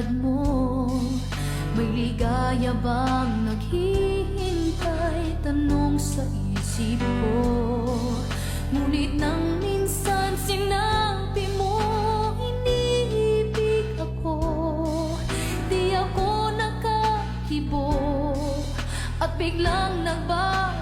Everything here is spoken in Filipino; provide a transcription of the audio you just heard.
tulad mo May ligaya bang naghihintay? Tanong sa isip ko. Ngunit nang minsan sinabi mo Iniibig ako. Di ako nakakibo At biglang nagbago